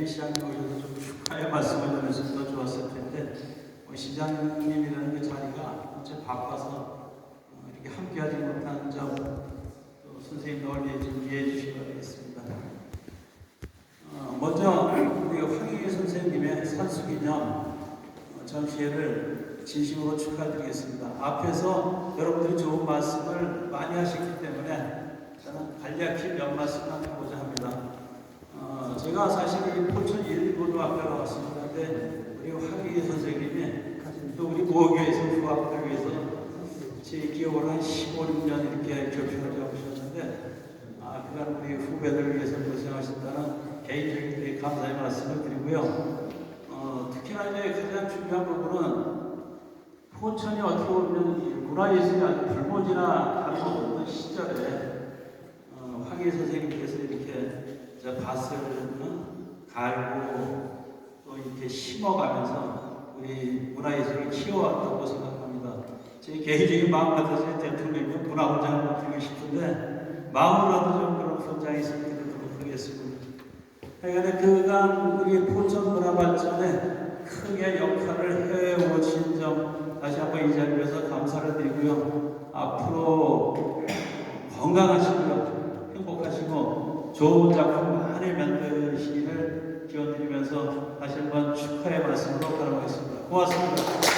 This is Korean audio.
김혜미 시장님 오셔서 좀 축하의 말씀을 전해주면 더 좋았을 텐데 뭐 시장님이라는 그 자리가 어째 바빠서 어, 이렇게 함께하지 못한 점또 선생님 널리 좀 이해해 주시기 바라겠습니다. 어, 먼저 우리 황희 선생님의 산수기념 어, 전시회를 진심으로 축하드리겠습니다. 앞에서 여러분들이 좋은 말씀을 많이 하셨기 때문에 저는 간략히 몇 말씀 나누고자 합니다. 어, 제가 사실 이 포천 일고등학교에 왔습니다데 우리 황희 선생님이 또 우리 모교에서 후학을 위해서 제 기억으로 한 15년 이렇게 교편을 잡으셨는데 아, 그간 우리 후배들을 위해서 고생하신다는 개인적인 되게 감사의 말씀을 드리고요. 어, 특히나 이제 가장 중요한 부분은 포천이 어떻게 보면 이 문화예술이 아주 불모지나 다름없는 시절에 어, 황희 선생님께서 이렇게 저 밭을 어, 갈고 또 이렇게 심어가면서 우리 문화예술을 키워왔다고 생각합니다. 제 개인적인 마음 같아서 대통령이 문화훈장을 못 드리고 싶은데 마음으로라도 좀 그런 훈장이 있으면 드리도록 하겠습니다. 하여간에 그간 우리 포천 문화 발전에 크게 역할을 해오신 점 다시 한번 이 자리에서 감사를 드리고요. 앞으로 건강하시고요. 행복하시고 좋은 작품 기원 드리면서 다시 한번 축하의 말씀으로 바라보겠습니다. 고맙습니다.